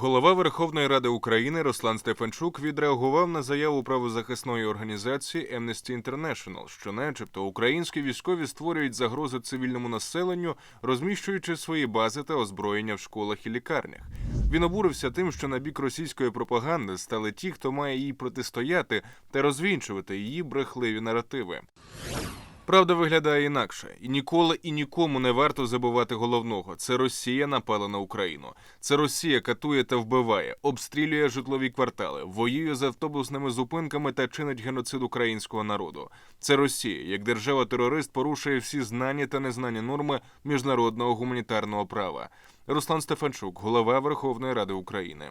Голова Верховної Ради України Руслан Стефанчук відреагував на заяву правозахисної організації Amnesty International, що, начебто, українські військові створюють загрози цивільному населенню, розміщуючи свої бази та озброєння в школах і лікарнях. Він обурився тим, що на бік російської пропаганди стали ті, хто має їй протистояти та розвінчувати її брехливі наративи. Правда виглядає інакше, і ніколи і нікому не варто забувати головного: це Росія напала на Україну. Це Росія катує та вбиває, обстрілює житлові квартали, воює з автобусними зупинками та чинить геноцид українського народу. Це Росія, як держава-терорист, порушує всі знані та незнані норми міжнародного гуманітарного права. Руслан Стефанчук, голова Верховної Ради України.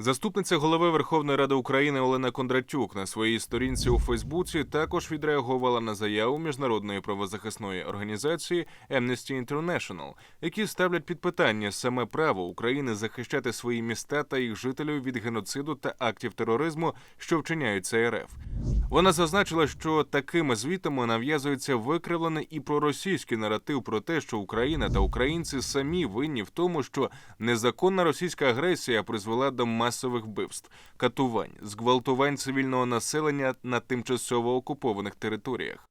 Заступниця голови Верховної Ради України Олена Кондратюк на своїй сторінці у Фейсбуці також відреагувала на заяву міжнародної правозахисної організації Amnesty International, які ставлять під питання саме право України захищати свої міста та їх жителів від геноциду та актів тероризму, що вчиняються РФ. Вона зазначила, що такими звітами нав'язується викривлений і проросійський наратив про те, що Україна та українці самі винні в тому, що незаконна російська агресія призвела до масових вбивств, катувань, зґвалтувань цивільного населення на тимчасово окупованих територіях.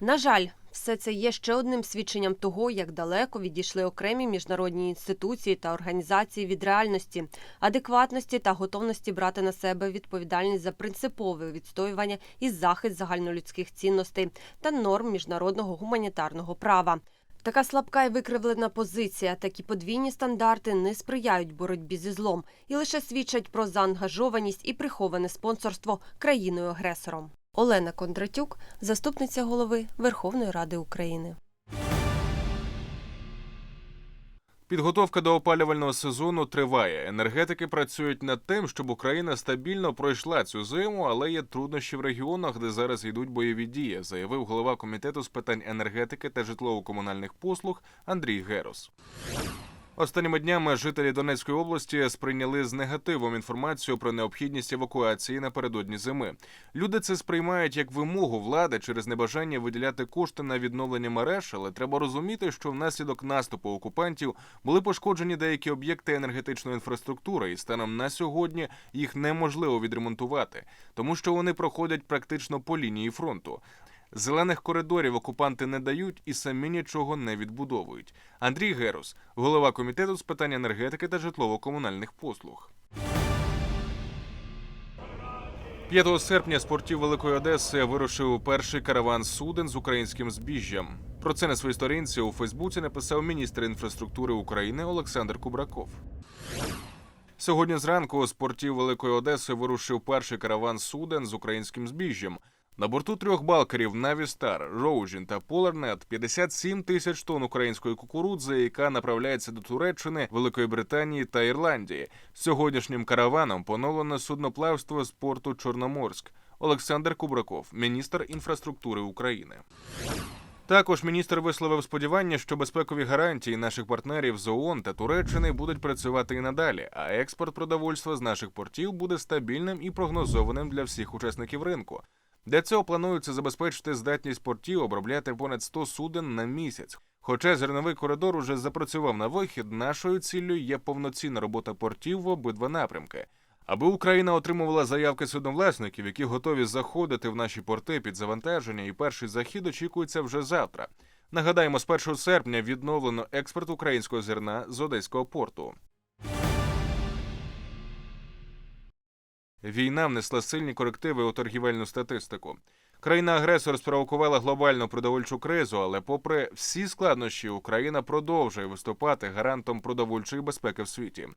На жаль, все це є ще одним свідченням того, як далеко відійшли окремі міжнародні інституції та організації від реальності, адекватності та готовності брати на себе відповідальність за принципове відстоювання і захист загальнолюдських цінностей та норм міжнародного гуманітарного права. Така слабка і викривлена позиція, такі подвійні стандарти не сприяють боротьбі зі злом і лише свідчать про заангажованість і приховане спонсорство країною-агресором. Олена Кондратюк, заступниця голови Верховної Ради України. Підготовка до опалювального сезону триває. Енергетики працюють над тим, щоб Україна стабільно пройшла цю зиму, але є труднощі в регіонах, де зараз йдуть бойові дії, заявив голова комітету з питань енергетики та житлово-комунальних послуг Андрій Герос. Останніми днями жителі Донецької області сприйняли з негативом інформацію про необхідність евакуації напередодні зими. Люди це сприймають як вимогу влади через небажання виділяти кошти на відновлення мереж, але треба розуміти, що внаслідок наступу окупантів були пошкоджені деякі об'єкти енергетичної інфраструктури, і станом на сьогодні їх неможливо відремонтувати, тому що вони проходять практично по лінії фронту. Зелених коридорів окупанти не дають і самі нічого не відбудовують. Андрій Герус, голова комітету з питань енергетики та житлово-комунальних послуг. 5 серпня з портів Великої Одеси вирушив перший караван суден з українським збіжжям. Про це на своїй сторінці у Фейсбуці написав міністр інфраструктури України Олександр Кубраков. Сьогодні зранку з портів Великої Одеси вирушив перший караван суден з українським збіжжям. На борту трьох балкерів Навістар, Роужін та Поларнет 57 тисяч тонн української кукурудзи, яка направляється до Туреччини, Великої Британії та Ірландії. Сьогоднішнім караваном поновлено судноплавство з порту Чорноморськ. Олександр Кубраков, міністр інфраструктури України. Також міністр висловив сподівання, що безпекові гарантії наших партнерів з ООН та Туреччини будуть працювати і надалі, а експорт продовольства з наших портів буде стабільним і прогнозованим для всіх учасників ринку. Для цього планується забезпечити здатність портів обробляти понад 100 суден на місяць. Хоча зерновий коридор уже запрацював на вихід, нашою ціллю є повноцінна робота портів в обидва напрямки. Аби Україна отримувала заявки судновласників, які готові заходити в наші порти під завантаження, і перший захід очікується вже завтра. Нагадаємо, з 1 серпня відновлено експорт українського зерна з одеського порту. Війна внесла сильні корективи у торгівельну статистику. Країна-агресор спровокувала глобальну продовольчу кризу, але, попри всі складнощі, Україна продовжує виступати гарантом продовольчої безпеки в світі.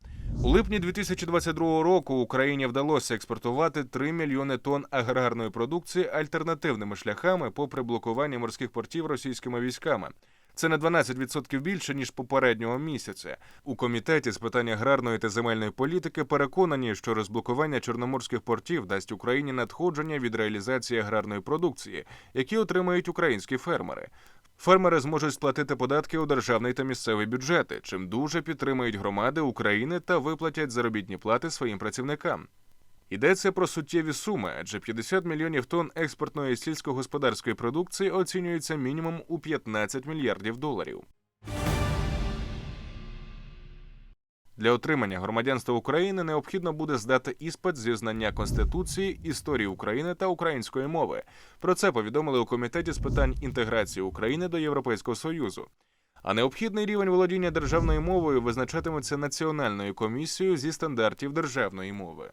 У липні 2022 року Україні вдалося експортувати 3 мільйони тонн аграрної продукції альтернативними шляхами, попри блокування морських портів російськими військами. Це на 12% більше ніж попереднього місяця. У комітеті з питань аграрної та земельної політики переконані, що розблокування чорноморських портів дасть Україні надходження від реалізації аграрної продукції, які отримають українські фермери. Фермери зможуть сплатити податки у державний та місцевий бюджети, чим дуже підтримають громади України та виплатять заробітні плати своїм працівникам. Йдеться про суттєві суми, адже 50 мільйонів тонн експортної сільськогосподарської продукції оцінюється мінімум у 15 мільярдів доларів. Для отримання громадянства України необхідно буде здати іспит зі знання Конституції, історії України та української мови. Про це повідомили у комітеті з питань інтеграції України до Європейського Союзу. А необхідний рівень володіння державною мовою визначатиметься національною комісією зі стандартів державної мови.